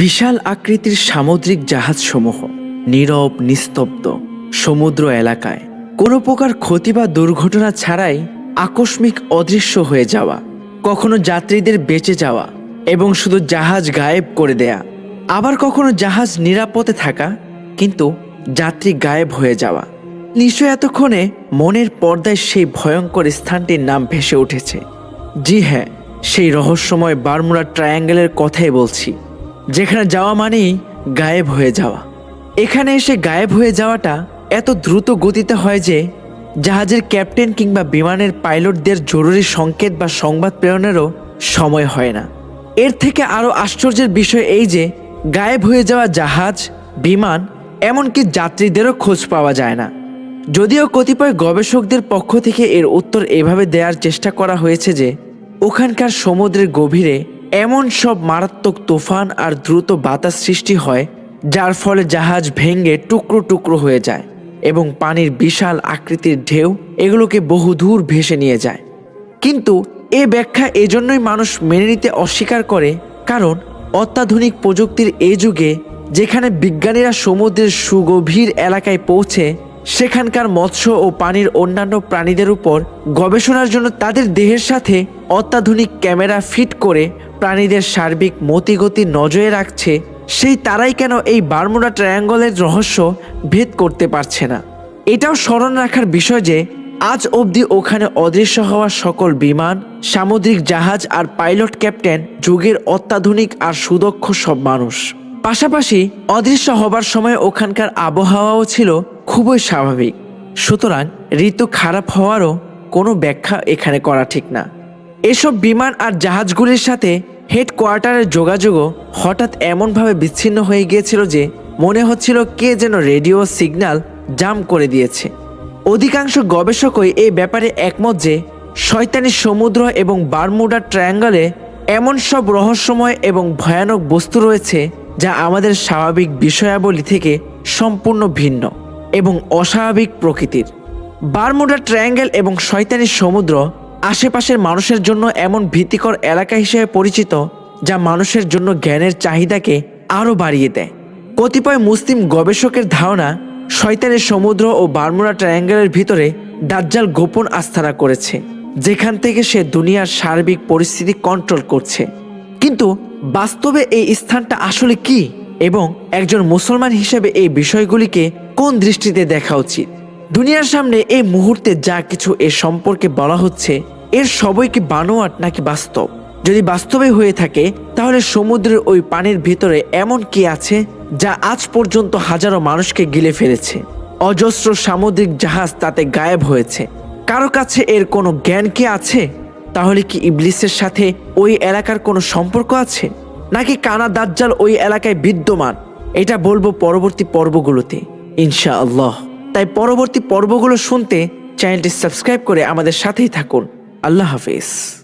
বিশাল আকৃতির সামুদ্রিক জাহাজসমূহ, নীরব, নিস্তব্ধ সমুদ্র এলাকায়। কোনো প্রকার ক্ষতি বা দুর্ঘটনা ছাড়াই আকস্মিক অদৃশ্য হয়ে যাওয়া, কখনো যাত্রীদের বেঁচে যাওয়া এবং শুধু জাহাজ গায়েব করে দেয়া। আবার কখনো জাহাজ নিরাপদে থাকা, কিন্তু যাত্রী গায়েব হয়ে যাওয়া। নিশ্চয় এতক্ষণে মনের পর্দায় সেই ভয়ঙ্কর স্থানটির নাম ভেসে উঠেছে। জি হ্যাঁ সেই রহস্যময় বারমুড়া ট্রায়াঙ্গেলের কথাই বলছি। যেখানে যাওয়া মানেই গায়েব হয়ে যাওয়া। এখানে এসে গায়েব হয়ে যাওয়াটা এত দ্রুত গতিতে হয় যে, জাহাজের ক্যাপ্টেন কিংবা বিমানের পাইলটদের জরুরি সংকেত বা সংবাদ প্রেরণেরও সময় হয় না। এর থেকে আরও আশ্চর্যের বিষয় এই যে, গায়েব হয়ে যাওয়া জাহাজ, বিমান, এমনকি যাত্রীদেরও খোঁজ পাওয়া যায় না। যদিও কতিপয় গবেষকদের পক্ষ থেকে এর উত্তর এভাবে দেওয়ার চেষ্টা করা হয়েছে যে, ওখানকার সমুদ্রের গভীরে এমন সব মারাত্মক তুফান আর দ্রুত বাতাস সৃষ্টি হয়, যার ফলে জাহাজ ভেঙে টুকরো টুকরো হয়ে যায় এবং পানির বিশাল আকৃতির ঢেউ এগুলোকে বহুদূর ভেসে নিয়ে যায়। কিন্তু এ ব্যাখ্যা এজন্যই মানুষ মেনে নিতে অস্বীকার করে, কারণ অত্যাধুনিক প্রযুক্তির এই যুগে যেখানে বিজ্ঞানীরা সমুদ্রের সুগভীর এলাকায় পৌঁছে, সেখানকার মৎস্য ও পানির অন্যান্য প্রাণীদের উপর গবেষণার জন্য তাদের দেহের সাথে অত্যাধুনিক ক্যামেরা ফিট করে প্রাণীদের সার্বিক মতিগতি নজরে রাখছে, সেই তারাই কেন এই বারমুডা ট্রায়াঙ্গলের রহস্য ভেদ করতে পারছে না? এটাও স্মরণ রাখার বিষয় যে, আজ অবধি ওখানে অদৃশ্য হওয়া সকল বিমান, সামুদ্রিক জাহাজ আর পাইলট ক্যাপ্টেন যুগের অত্যাধুনিক আর সুদক্ষ সব মানুষ। পাশাপাশি অদৃশ্য হবার সময় ওখানকার আবহাওয়াও ছিল খুবই স্বাভাবিক। সুতরাং ঋতু খারাপ হওয়ারও কোনো ব্যাখ্যা এখানে করা ঠিক না। এসব বিমান আর জাহাজগুলির সাথে হেডকোয়ার্টারের যোগাযোগও হঠাৎ এমনভাবে বিচ্ছিন্ন হয়ে গিয়েছিল যে মনে হচ্ছিল কে যেন রেডিও সিগন্যাল জাম করে দিয়েছে। অধিকাংশ গবেষকই এই ব্যাপারে একমত যে শয়তানি সমুদ্র এবং বারমুডা ট্রায়াঙ্গলে এমন সব রহস্যময় এবং ভয়ানক বস্তু রয়েছে যা আমাদের স্বাভাবিক বিষয়াবলী থেকে সম্পূর্ণ ভিন্ন এবং অস্বাভাবিক প্রকৃতির। বারমুডা ট্রায়াঙ্গেল এবং শয়তানি সমুদ্র আশেপাশের মানুষের জন্য এমন ভীতিকর এলাকা হিসেবে পরিচিত, যা মানুষের জন্য জ্ঞানের চাহিদাকে আরও বাড়িয়ে দেয়। কতিপয় মুসলিম গবেষকের ধারণা, শয়তানের সমুদ্র ও বারমুডা ট্রায়াঙ্গেলের ভিতরে দাজ্জাল গোপন আস্থানা করেছে, যেখান থেকে সে দুনিয়ার সার্বিক পরিস্থিতি কন্ট্রোল করছে। কিন্তু বাস্তবে এই স্থানটা আসলে কি? এবং একজন মুসলমান হিসেবে এই বিষয়গুলিকে কোন দৃষ্টিতে দেখা উচিত? দুনিয়ার সামনে এই মুহূর্তে যা কিছু এ সম্পর্কে বলা হচ্ছে, এর সবই কি বানোয়াট নাকি বাস্তব? যদি বাস্তবে হয়ে থাকে, তাহলে সমুদ্রের ওই পানির ভিতরে এমন কি আছে যা আজ পর্যন্ত হাজারো মানুষকে গিলে ফেলেছে? অজস্র সামুদ্রিক জাহাজ তাতে গায়েব হয়েছে। কারও কাছে এর কোনো জ্ঞান কি আছে? তাহলে কি ইবলিসের সাথে ওই এলাকার কোনো সম্পর্ক আছে? নাকি কানা দাজ্জাল ওই এলাকায় বিদ্যমান? এটা বলব পরবর্তী পর্বগুলোতে। ইনশাআল্লাহ। তাই পরবর্তী পর্বগুলো শুনতে চ্যানেলটি সাবস্ক্রাইব করে আমাদের সাথেই থাকুন। আল্লাহ হাফিজ।